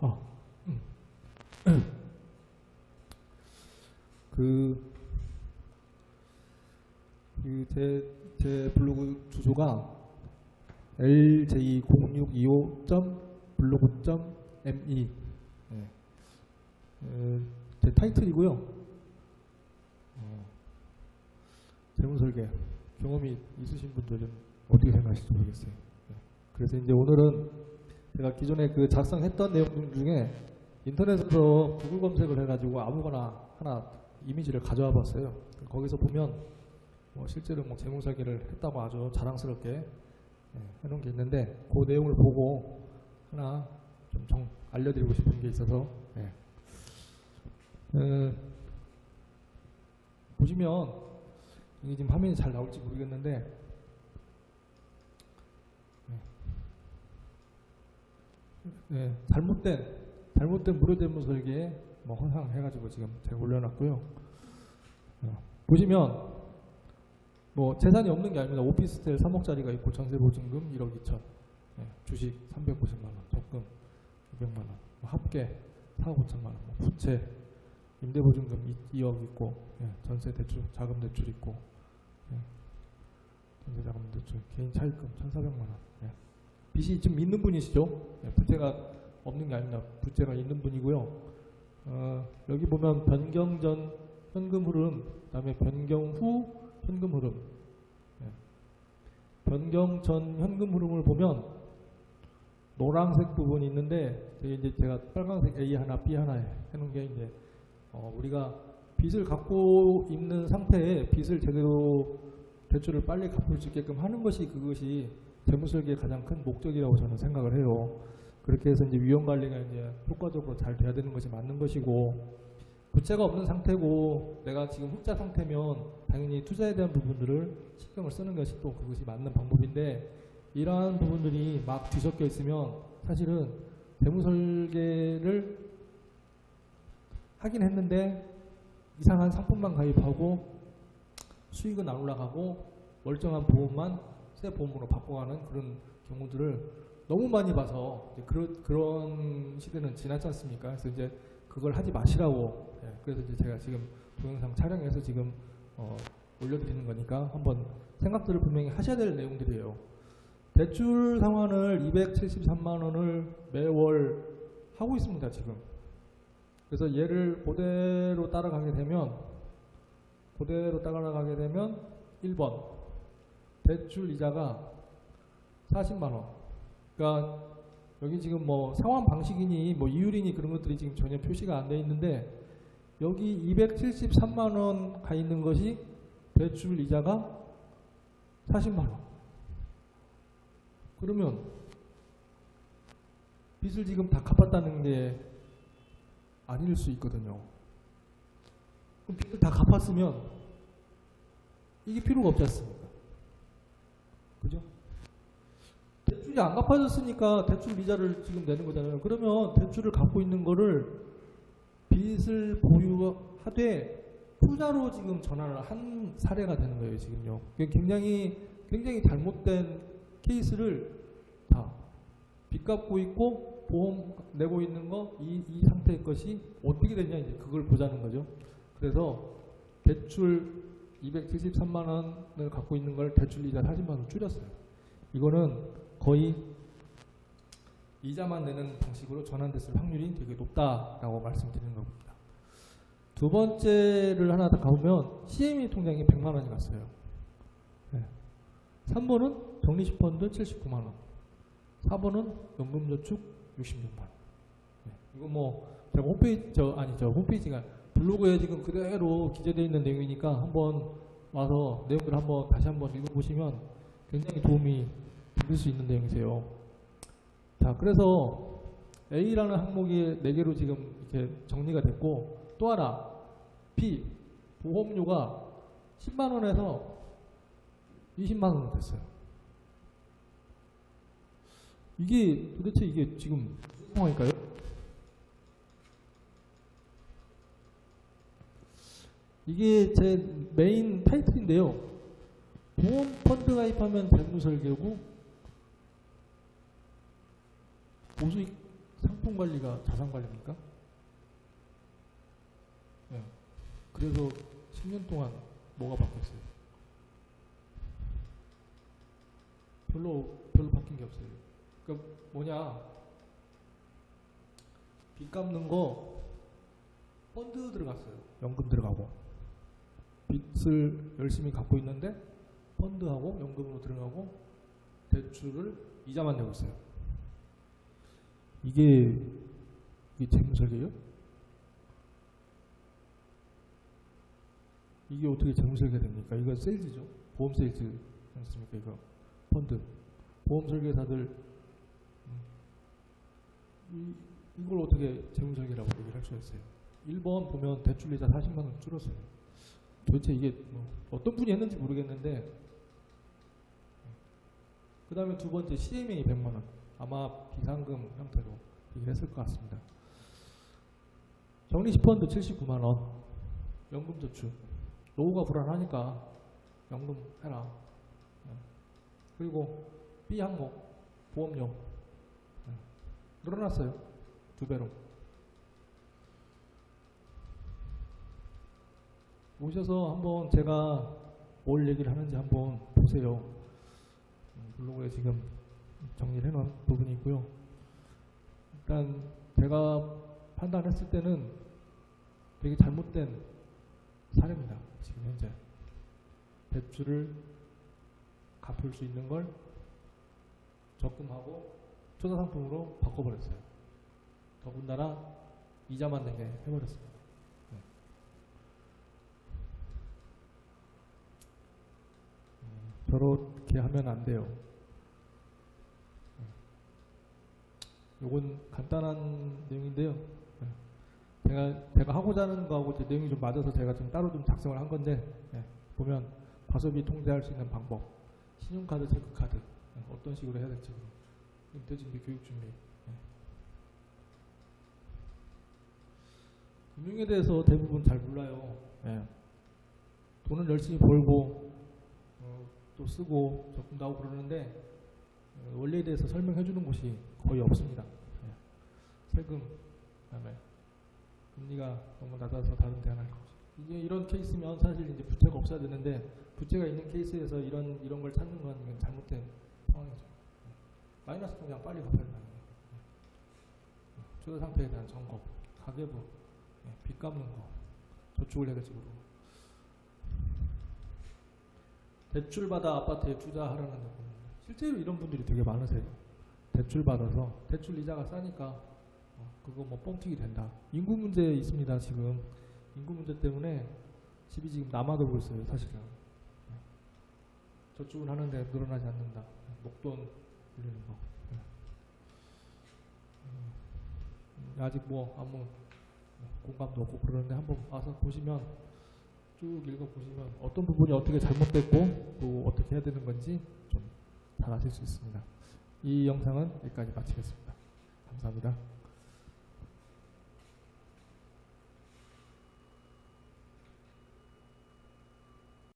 아, 음. 그, 그, 제, 제 블로그 주소가 lj0625.블로그.me. 네. 에, 제 타이틀이고요. 어, 재무 설계 경험이 있으신 분들은 어떻게 생각하실지 모르겠어요. 네. 그래서 이제 오늘은 제가 기존에 그 작성했던 내용 중에 인터넷에서 구글 검색을 해가지고 아무거나 하나 이미지를 가져와 봤어요. 거기서 보면 뭐 실제로 뭐 재무 설계를 했다고 아주 자랑스럽게 예, 해놓은 게 있는데 그 내용을 보고 하나 좀 정- 알려드리고 싶은 게 있어서 예. 에, 보시면 이게 지금 화면이 잘 나올지 모르겠는데. 예, 잘못된 잘못된 무료 대문 설계에 뭐 허상해가지고 지금 제가 올려놨고요. 어, 보시면 뭐 재산이 없는 게 아닙니다. 오피스텔 3억짜리가 있고 전세 보증금 1억 2천, 예, 주식 350만 원, 적금 200만 원, 뭐 합계 4억 5천만 원, 뭐 부채 임대 보증금 2, 억 있고 예, 전세 대출 자금 대출 있고. 예, 전세 자금 대출 개인 차입금 1,400만 원. 예. 빚이 좀 있는 분이시죠? 예, 부채가 없는 게 아닙니다. 부채가 있는 분이고요. 어, 여기 보면 변경 전 현금 흐름, 그다음에 변경 후 현금 흐름. 예. 변경 전 현금 흐름을 보면 노란색 부분이 있는데 저기 이제 제가 빨간색 A 하나 B 하나 해놓은 게 이제 어, 우리가 빚을 갖고 있는 상태에 빚을 제대로 대출을 빨리 갚을 수 있게끔 하는 것이 그것이 재무설계의 가장 큰 목적이라고 저는 생각을 해요. 그렇게 해서 이제 위험 관리가 이제 효과적으로 잘 돼야 되는 것이 맞는 것이고 부채가 없는 상태고 내가 지금 흑자 상태면 당연히 투자에 대한 부분들을 신경을 쓰는 것이 또 그것이 맞는 방법인데 이러한 부분들이 막 뒤섞여 있으면 사실은 재무설계를 하긴 했는데 이상한 상품만 가입하고 수익은 안 올라가고 멀쩡한 보험만 새 보험으로 바꿔가는 그런 경우들을 너무 많이 봐서 그런 그런 시대는 지났지 않습니까? 그래서 이제 그걸 하지 마시라고. 예, 그래서 이제 제가 지금 동영상 촬영해서 지금 어, 올려드리는 거니까 한번 생각들을 분명히 하셔야 될 내용들이에요. 대출 상환을 273만 원을 매월 하고 있습니다 지금. 그래서 얘를 그대로 따라가게 되면 그대로 따라가게 되면 1번 대출 이자가 40만 원. 그러니까 여기 지금 뭐 상환 방식이니 뭐 이율이니 그런 것들이 지금 전혀 표시가 안 돼 있는데 여기 273만 원 가 있는 것이 대출 이자가 40만 원. 그러면 빚을 지금 다 갚았다는 게 아닐 수 있거든요. 그럼 빚을 다 갚았으면 이게 필요가 없지 않습니까? 그죠? 대출이 안 갚아졌으니까 대출 이자를 지금 내는 거잖아요. 그러면 대출을 갖고 있는 거를 빚을 보유하되 투자로 지금 전환을 한 사례가 되는 거예요, 지금요. 굉장히 굉장히 잘못된 케이스를 다 빚 갚고 있고 보험 내고 있는 거 이 이 상태의 것이 어떻게 되냐 이제 그걸 보자는 거죠. 그래서 대출 273만 원을 갖고 있는 걸 대출 이자 40만 원 줄였어요. 이거는 거의 이자만 내는 방식으로 전환됐을 확률이 되게 높다라고 말씀드리는 겁니다. 두 번째를 하나 더 가보면 CME 통장이 100만 원이 갔어요. 네. 3번은 적립식펀드 79만 원. 4번은 연금저축 66만 원. 네. 이거 뭐 제가 홈페이지 저 아니 저 홈페이지가 블로그에 지금 그대로 기재되어 있는 내용이니까 한번 와서 내용들 한번 다시 한번 읽어보시면 굉장히 도움이 될수 있는 내용이세요. 자, 그래서 A라는 항목이 4개로 지금 이렇게 정리가 됐고 또 하나 B 보험료가 10만 원에서 20만 원 됐어요. 이게 도대체 이게 지금 무슨 상황일까요? 이게 제 메인 타이틀인데요. 보험 펀드 가입하면 재무 설계고 보수익 상품 관리가 자산 관리입니까? 네. 그래서 10년 동안 뭐가 바뀌었어요? 별로 별로 바뀐 게 없어요. 그러니까 뭐냐? 빚 갚는 거 펀드 들어갔어요. 연금 들어가고 빚을 열심히 갚고 있는데 펀드하고 연금으로 들어가고 대출을 이자만 내고 있어요. 이게 이게 재무 설계예요? 이게 어떻게 재무 설계 됩니까? 이거 세일즈죠. 보험 세일즈 않습니까? 이거 펀드 보험 설계사들 음, 이, 이걸 어떻게 재무 설계라고 얘기를 할 수가 있어요? 1번 보면 대출 이자 40만 원 줄었어요. 도대체 이게 뭐 어떤 분이 했는지 모르겠는데 그 다음에 두 번째 CMA 100만 원 아마 비상금 형태로 얘기를 했을 것 같습니다. 적립펀드 79만 원 연금 저축 노후가 불안하니까 연금 해라 네. 그리고 B 항목 보험료 네. 늘어났어요 두 배로 오셔서 한번 제가 뭘 얘기를 하는지 한번 보세요. 음, 블로그에 지금 정리를 해놓은 부분이 있고요. 일단 제가 판단했을 때는 되게 잘못된 사례입니다. 지금 현재 대출을 갚을 수 있는 걸 적금하고 투자 상품으로 바꿔버렸어요. 더군다나 이자만 내게 해버렸습니다. 저렇게 하면 안 돼요. 요건 간단한 내용인데요. 제가 제가 하고자 하는 거하고 제 내용이 좀 맞아서 제가 좀 따로 좀 작성을 한 건데 예, 보면 과소비 통제할 수 있는 방법, 신용카드, 체크카드 예, 어떤 식으로 해야 될지 임대 준비, 교육 준비. 예. 금융에 대해서 대부분 잘 몰라요. 예. 돈을 열심히 벌고 어, 또 쓰고 적금 나고 그러는데 어, 원리에 대해서 설명해 주는 곳이 거의 없습니다. 예. 세금, 그다음에 금리가 너무 낮아서 다른 대안할 거지. 이게 이런 케이스면 사실 이제 부채가 없어야 되는데 부채가 있는 케이스에서 이런 이런 걸 찾는 건 잘못된 상황이죠. 예. 마이너스 통장 빨리 갚아야 되는 거예요. 예. 투자 상태에 대한 점검, 가계부, 예. 빚 갚는 거, 저축을 모르고. 대출 받아 아파트에 투자하라는 거 실제로 이런 분들이 되게 많으세요. 대출 받아서 대출 이자가 싸니까 어, 그거 뭐 뻥튀기 된다. 인구 문제 있습니다 지금 인구 문제 때문에 집이 지금 남아돌고 있어요 사실은. 네. 저축을 하는데 늘어나지 않는다. 네. 목돈 올리는 거. 네. 음, 아직 뭐 아무 공감도 없고 그러는데 한번 와서 보시면 쭉 읽어보시면 어떤 부분이 어떻게 잘못됐고 또 어떻게 해야 되는 건지 좀 잘 아실 수 있습니다. 이 영상은 여기까지 마치겠습니다. 감사합니다.